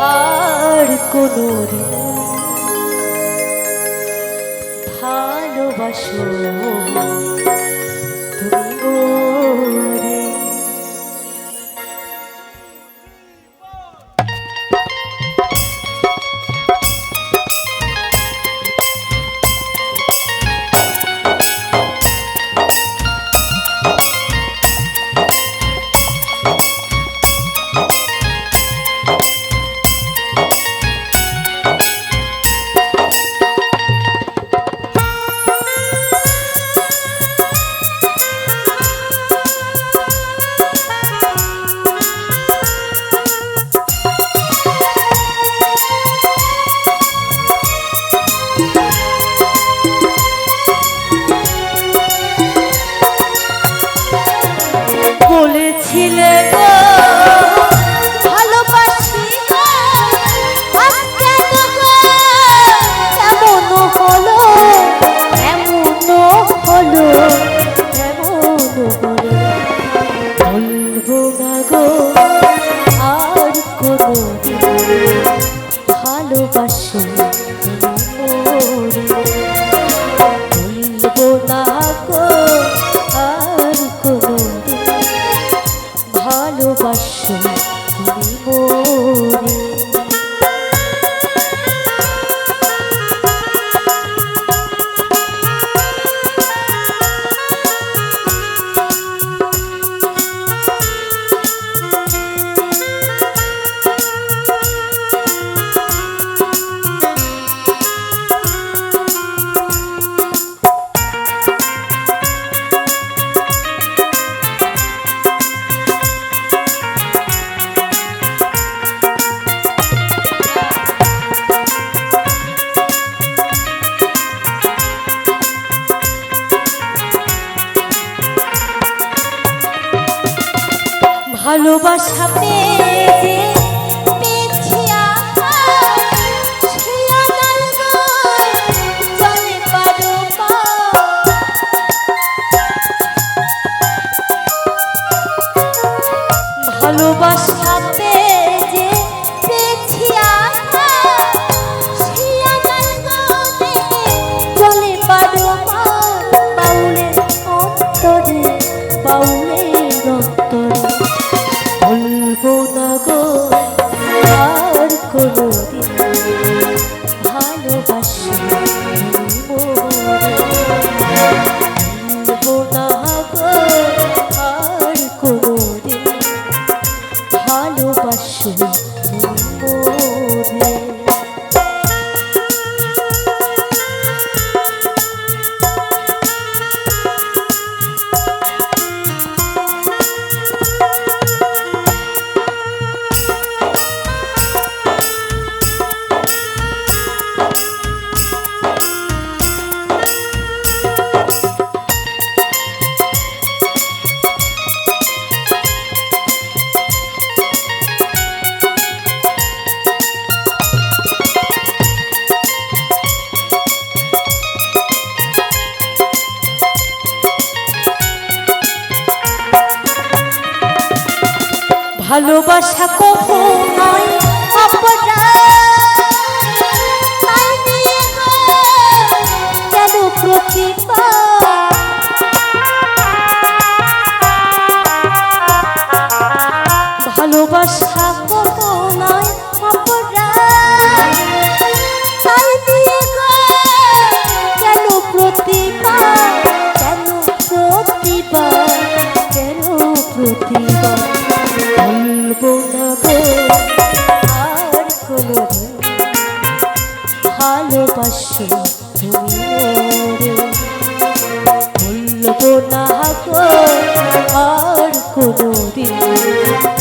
আর কোন ভালোবাসো। বাসা পেয়ে ভালোবাসা কখন ভালোবাসো তুমি ওরে। না তো আর কোনো দিন